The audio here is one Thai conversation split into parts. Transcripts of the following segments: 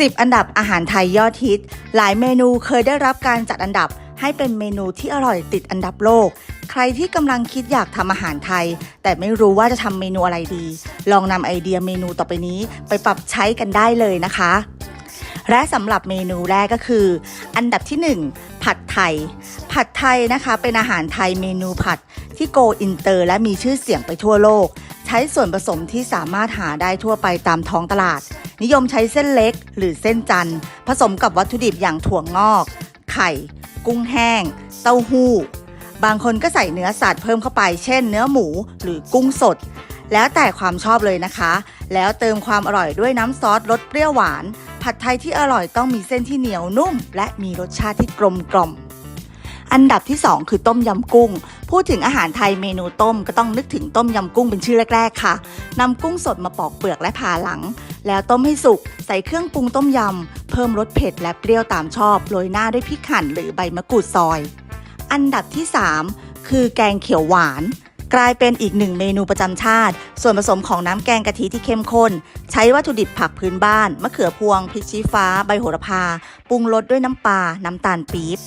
10 อันดับอาหารไทยยอดฮิต หลายเมนูเคยได้รับการจัดอันดับให้เป็นเมนูที่อร่อยติดอันดับโลก ใครที่กำลังคิดอยากทำอาหารไทย แต่ไม่รู้ว่าจะทำเมนูอะไรดี ลองนำไอเดียเมนูต่อไปนี้ไปปรับใช้กันได้เลยนะคะ และสำหรับเมนูแรกก็คือ อันดับที่ 1 ผัดไทย ผัดไทยนะคะเป็นอาหารไทยเมนูผัดที่โกอินเตอร์ และมีชื่อเสียงไปทั่วโลก ใช้ส่วนผสมที่สามารถหาได้ทั่วไปตามท้องตลาด นิยมใช้เส้นเล็กหรือเส้นจันทร์ ผสมกับวัตถุดิบอย่างถั่วงอก ไข่ กุ้งแห้ง เต้าหู้ บางคนก็ใส่เนื้อสัตว์เพิ่มเข้าไป เช่น เนื้อหมูหรือกุ้งสด แล้วแต่ความชอบเลยนะคะ แล้วเติมความอร่อยด้วยน้ำซอสรสเปรี้ยวหวาน ผัดไทยที่อร่อยต้องมีเส้นที่เหนียวนุ่ม และมีรสชาติที่กลมกล่อมอันดับที่ 2 คือต้มยำกุ้ง พูดถึงอาหารไทยเมนูต้มก็ต้องนึกถึงต้มยำกุ้งเป็นชื่อแรก ๆ ค่ะนำกุ้งสดมาปอกเปลือกและผ่าหลัง แล้วต้มให้สุก ใส่เครื่องปรุงต้มยำ เพิ่มรสเผ็ดและเปรี้ยวตามชอบ โรยหน้าด้วยพริกหั่นหรือใบมะกรูดซอย อันดับที่ 3 คือแกงเขียวหวาน กลายเป็นอีกหนึ่งเมนูประจำชาติ ส่วนผสมของน้ำแกงกะทิที่เข้มข้น ใช้วัตถุดิบผักพื้นบ้าน มะเขือพวง พริกชี้ฟ้า ใบโหระพา ปรุงรสด้วยน้ำปลา น้ำตาลปี๊บ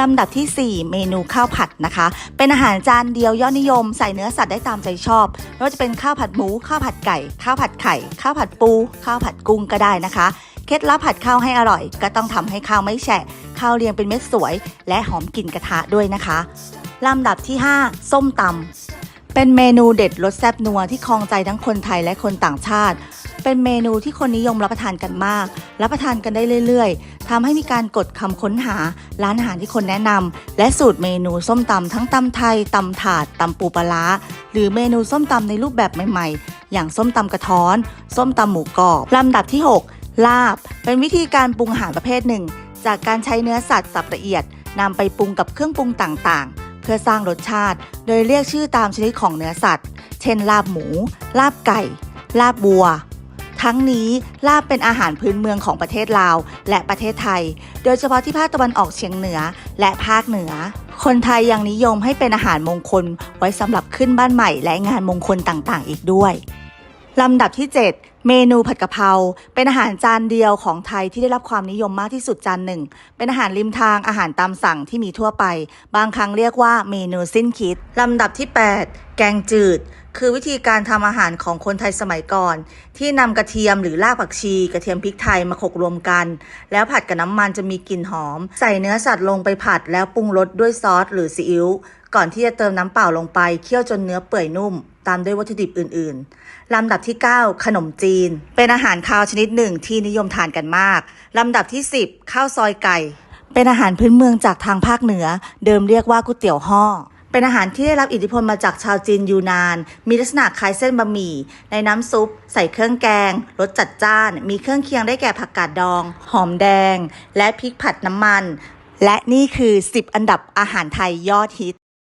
ลำดับทีสี่ 4 เมนูข้าวผัดนะคะ เป็นอาหารจานเดียวยอดนิยมใส่เนื้อสัตว์ได้ตามใจชอบไม่ว่าจะเป็นข้าวผัดหมูข้าวผัดไก่ ข้าวผัดไข่ ข้าวผัดปู ข้าวผัดกุ้งก็ได้นะคะเคล็ดลับผัดข้าวให้อร่อย ก็ต้องทำให้ข้าวไม่แฉะข้าวเรียงเป็นเม็ดสวย และหอมกลิ่นกระทะด้วยนะคะลำดับที่ 5 ส้มตำเป็นเมนูเด็ดรสแซ่บนัวที่คลองใจทั้งคนไทยและคนต่างชาติ เป็นเมนูที่คนนิยมรับประทานกันมาก รับประทานกันได้เรื่อยๆทำให้มีการกดคำค้นหาร้านอาหารที่คนแนะนำและสูตรเมนูส้มตำทั้งตำไทยตำถาดตำปูปลาร้าหรือเมนูส้มตำในรูปแบบใหม่ๆ อย่างส้มตำกระท้อน ส้มตำหมูกรอบลำดับที่ 6 ลาบ เป็นวิธีการปรุงอาหารประเภทหนึ่ง จากการใช้เนื้อสัตว์สับละเอียดนำไปปรุงกับเครื่องปรุงต่างๆ เพื่อสร้างรสชาติ โดยเรียกชื่อตามชนิดของเนื้อสัตว์ เช่น ลาบหมู ลาบไก่ ลาบบัว ทั้งนี้ลาบเป็นอาหารพื้นเมืองของประเทศลาว และประเทศไทย โดยเฉพาะที่ภาคตะวันออกเฉียงเหนือและภาคเหนือ คนไทยยังนิยมให้เป็นอาหารมงคลไว้สำหรับขึ้นบ้านใหม่และงานมงคลต่างๆ อีกด้วย ลำดับที่ 7 เมนูผัดกะเพราเป็นอาหารจานเดียวของไทยที่ได้รับความนิยมมากที่สุดจานหนึ่ง เป็นอาหารริมทางอาหารตามสั่งที่มีทั่วไป บางครั้งเรียกว่าเมนูสิ้นคิด ลำดับที่ 8 แกงจืด คือวิธีการทำอาหารของคนไทยสมัยก่อน ที่นำกระเทียมหรือรากผักชี กระเทียมพริกไทยมาโขกรวมกัน แล้วผัดกับน้ำมันจะมีกลิ่นหอม ใส่เนื้อสัตว์ลงไปผัดแล้วปรุงรสด้วยซอสหรือซีอิ๊วก่อนที่จะเติมน้ำเปล่าลงไปเคี่ยวจนเนื้อเปื่อยนุ่ม ตามด้วยวัตถุดิบอื่นๆ ลำดับที่ 9 ขนมจีน เป็นอาหารคาวชนิดหนึ่งที่นิยมทานกันมาก ลำดับที่ 10 ข้าวซอยไก่ เป็นอาหารพื้นเมืองจากทางภาคเหนือ เดิมเรียกว่าก๋วยเตี๋ยวห่อเป็นอาหารที่ได้รับอิทธิพลมาจากชาวจีนยูนาน มีลักษณะคล้ายเส้นบะหมี่ ในน้ำซุป ใส่เครื่องแกง รสจัดจ้าน มีเครื่องเคียงได้แก่ผักกาดดอง หอมแดง และพริกผัดน้ำมัน และนี่คือ 10 อันดับอาหารไทยยอดฮิต